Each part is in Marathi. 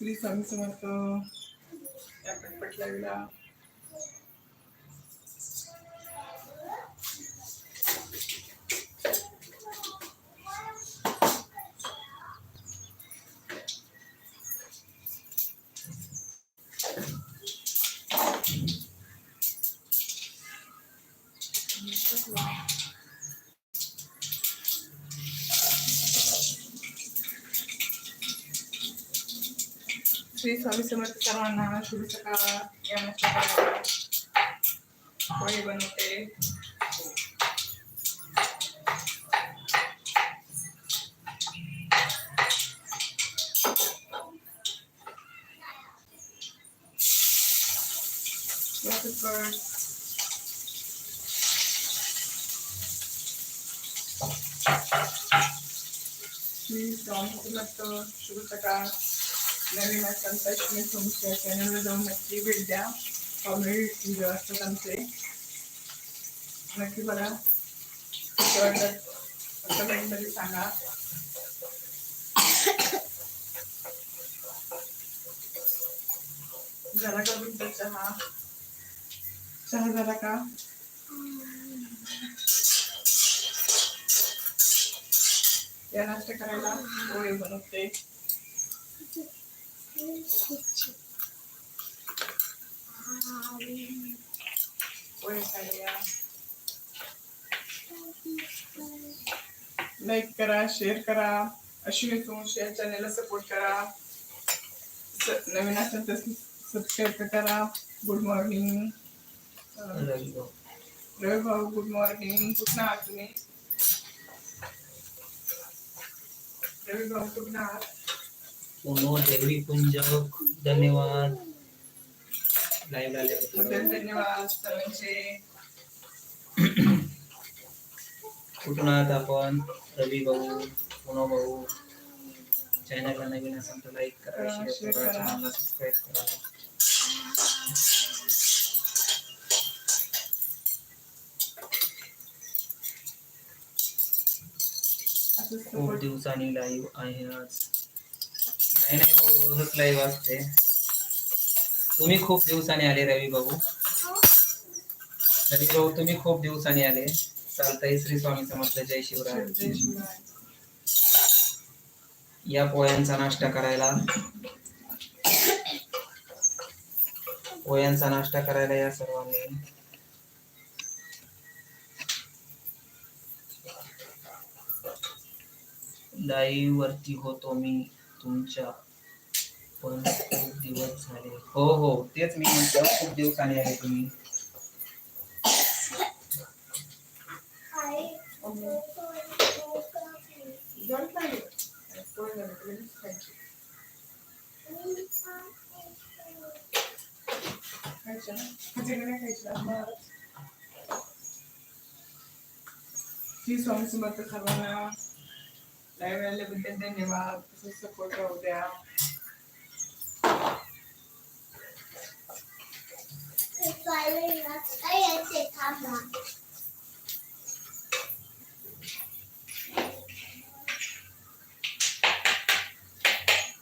श्री स्वामी समर्थ या पटपट श्री स्वामी समर्थ सर्वांना शुभ सकाळ या नमस्कार पोळी बनवते Waterford. श्री स्वामी समर्थ शुभ सकाळ नवीन असाल तुम्ही तुमच्या चॅनलवर जाऊन नक्की भेट द्या. कॉमेडी व्हिडिओ असतात आमचे. नक्की बघा. कसे कमेंटमध्ये सांगा. झाला का तुमचा चहा? चहा झाला का? या नाश्ता करायला? पोळी बनवते. लाईक करा शेअर करा. अश्विनी सोमशी या चॅनेलला सपोर्ट करा. नवीन असेल तर सबस्क्राईब करा. गुड मॉर्निंग रवी भाऊ गुड मॉर्निंग कुठं आहात तुम्ही? रवी भाऊ कुठं आहात? पुनो देवी कुंज धन्यवाद। आल्याबद्दल खूप धन्यवाद कुठून आपण? रवी भाऊ पुनो भाऊ। चॅनलला नवीन असेल तर लाईक करा शेअर करा. चॅनलला सबस्क्राईब करा. खूप दिवसांनी लाईव्ह आहे आज. नाही भाऊ रोजच लाईव्ह असते तुम्ही खूप दिवसांनी आले रवी भाऊ. रवी भाऊ तुम्ही खूप दिवसांनी आले. चालतंय श्री स्वामी समर्थ जय शिवराय. या पोह्यांचा नाश्ता करायला. पोह्यांचा नाश्ता करायला या सर्वांनी. लाईव्ह वरती होतो मी. तुमच्या पण खूप दिवस झाले हो हो तेच मी म्हटलं खूप दिवसांनी आले तुम्ही जण नाही. ना? स्वामी समर्थ सर्वांना लाईव्ह आल्याबद्दल धन्यवाद. तसंच सपोर्ट राहू द्या.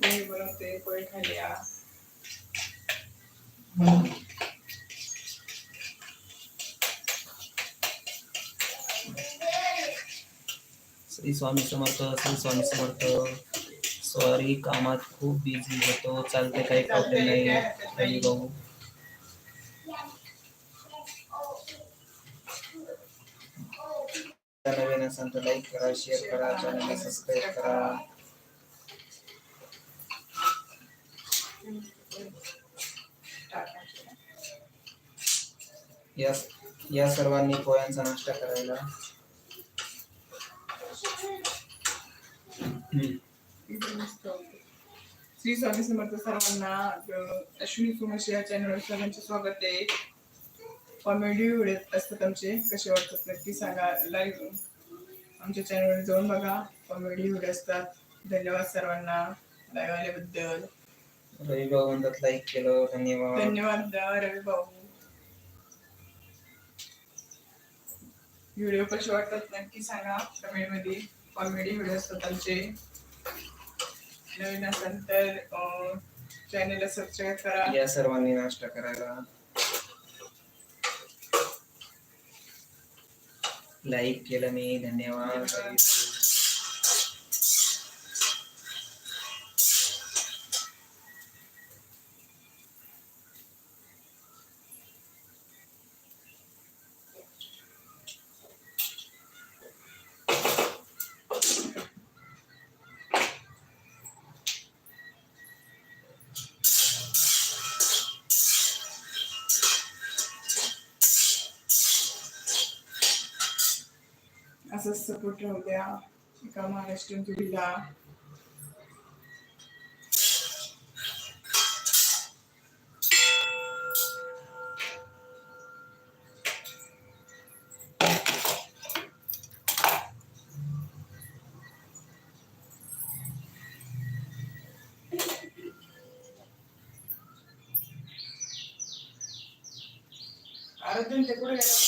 पोळी बनवते पोळी खाल्या श्री स्वामी समर्थ श्री स्वामी समर्थ. सॉरी कामात खूप बिझी होतो. चालते काही प्रॉब्लेम नाही रवी भाऊ. नवीन असेल तर लाईक करा शेअर करा चॅनलला सबस्क्राईब करा. या या सर्वांनी पोळ्यांचा नाश्ता करायला. श्री स्वामी समर्थ सर्वांना अश्विनी सुमश या चॅनलवर सर्वांचे स्वागत आहे. कॉमेडी व्हिडिओ असतात आमचे कसे वाटतात नक्की सांगा लाईव्ह आमच्या चॅनलवर जाऊन बघा कॉमेडी व्हिडिओ असतात. धन्यवाद सर्वांना लाईव्ह आल्याबद्दल. रवी भाऊ म्हणतात लाईक केलं धन्यवाद. धन्यवाद रवी भाऊ. व्हिडिओ कसे वाटतात नक्की सांगा. कमेंटमध्ये कॉमेडी व्हिडिओ असतात नवीन असेल तर चॅनलला सबस्क्राईब करा. या सर्वांनी नाश्ता करायला. लाईक केलं मी. धन्यवाद. असंच सपोर्ट राहू द्या. एका महाराष्ट्रीयन पिढीला. आरोग्य ते कुठे गेलं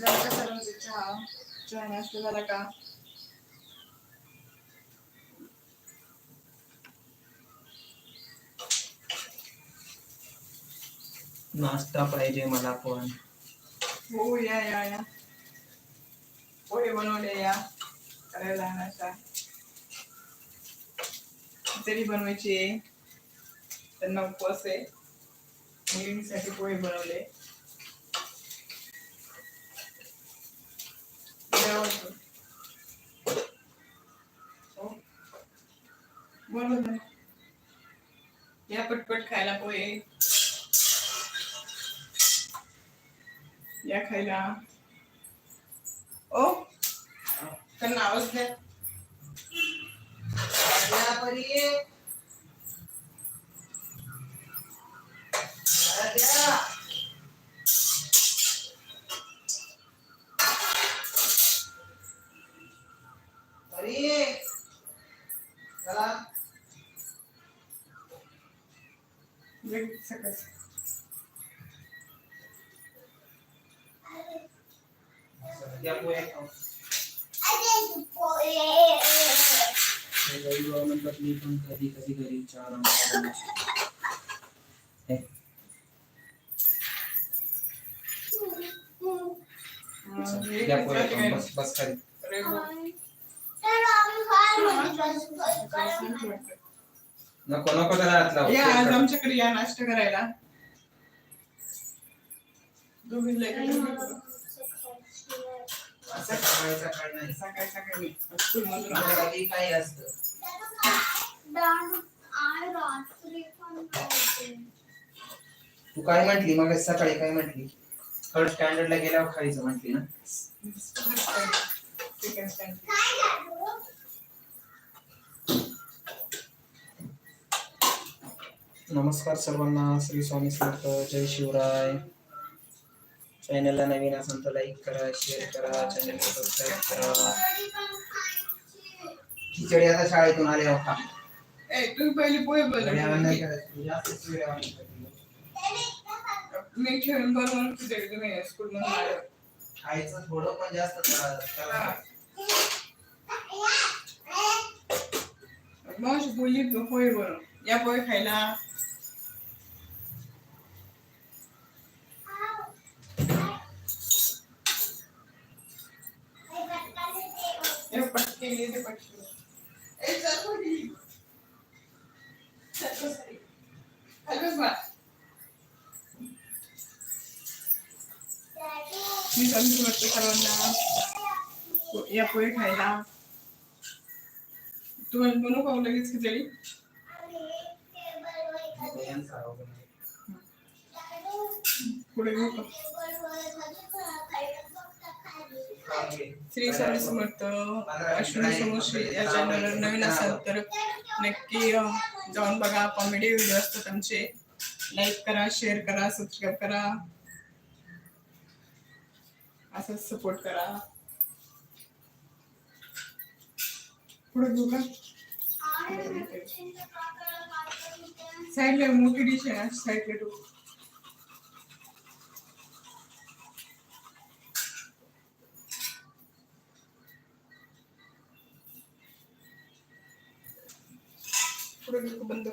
झाला का सर्वांचा चहा. चहा नाश्ता झाला का? नाश्ता पाहिजे मला पण. हो या या या. पोहे बनवले या. करायला नाश्ता. खिचडी बनवायची आहे. त्यांना उपवास आहे. मुलींसाठी पोहे बनवले. या पटपट खायला पोहे. या खायला. ओ त्यांना आवाज़ द्या. म्हणतात मी पण कधी कधी घरी बस बस खाली. नको नको त्याला हात लावू. या आज आमच्याकडे या नाश्ता करायला. सकाळी सकाळी नाही. सकाळी सकाळी आल्यावर. असतं तू काय म्हंटली मग सकाळी काय म्हंटली थर्ड स्टँडर्डला गेल्यावर खायचं म्हंटली ना Second standard. नमस्कार सर्वांना श्री स्वामी समर्थ जय शिवराय. चॅनलला नवीन असेल तर लाईक करा शेअर करा चॅनलला सबस्क्राईब करा. खिचडी आता शाळेतून आले होता ए, तुम्ही पहिले पोहे. मी ठेवून बनवून खिचडी तुम्ही स्कूलमधून आल्यावर खायचं थोडं पण जास्त करा-. मावशी बोलली तू पोहे बनव. या पोहे खायला. हे पटके ए चल चल मी सांगू वाटतं सर्वांना या पोहे खायला तुम्हाला बनवू पाहू लगेच खिचडी पुढे घेऊ का? श्री स्वामी समर्थ अश्विनी समोश्री या चॅनलवर नवीन असाल तर नक्की जाऊन बघा. कॉमेडी व्हिडिओ असतात आमचे. लाईक करा शेअर करा सबस्क्राईब करा. असंच सपोर्ट करा. पुढे घेऊ का? साईडला मोठी डिश आहे साईडला ठेवू. पुढे नको बंद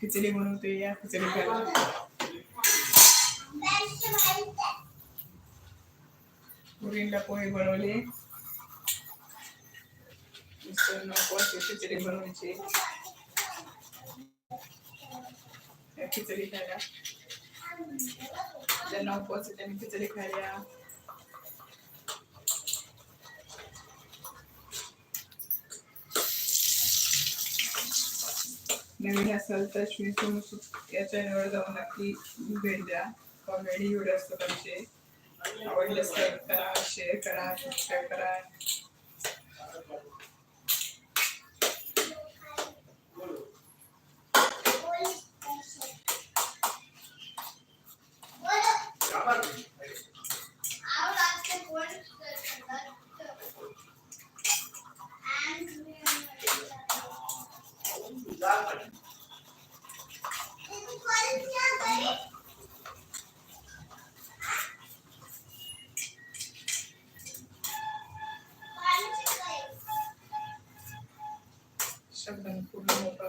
खिचडी बनवते या खिचडी खायला मुलींना पोहे बनवले. मिस्टरना उपवास खिचडी बनवायची त्या खिचडी खायला ज्यांना उपवास आहे त्यांनी खिचडी खायला नवीन असाल तर श्री सोमू या चॅनलवर जाऊन नक्की भेट द्या कॉमेडी व्हिडिओ असतात आमचे आवडल्यास लाईक करा शेअर करा सबस्क्राईब करा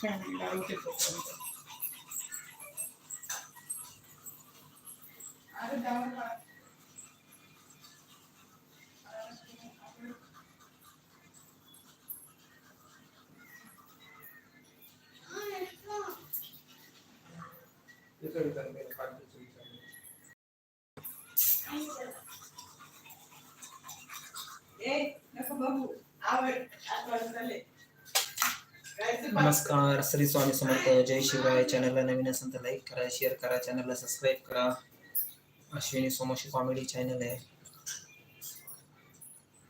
그냥 아, 나 이렇게 먹었는데. नमस्कार. श्री स्वामी समर्थ. जय शिवराय. चॅनलला नवीन असेल तर लाईक करा शेअर करा चॅनलला सबस्क्राईब करा. अश्विनी सोमोशी कॉमेडी चॅनल आहे.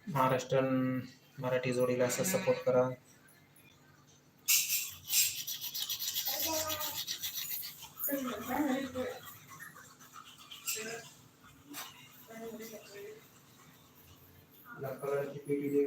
महाराष्ट्रन मराठी जोडीला असं सपोर्ट करा. कलरची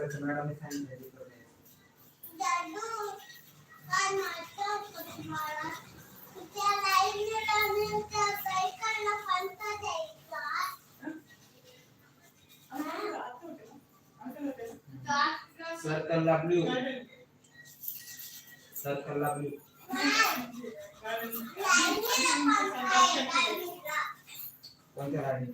मॅडमने सांगितलं सर्कलला ब्ल्यू सर्कलला ब्ल्यू कोणत्या गाडी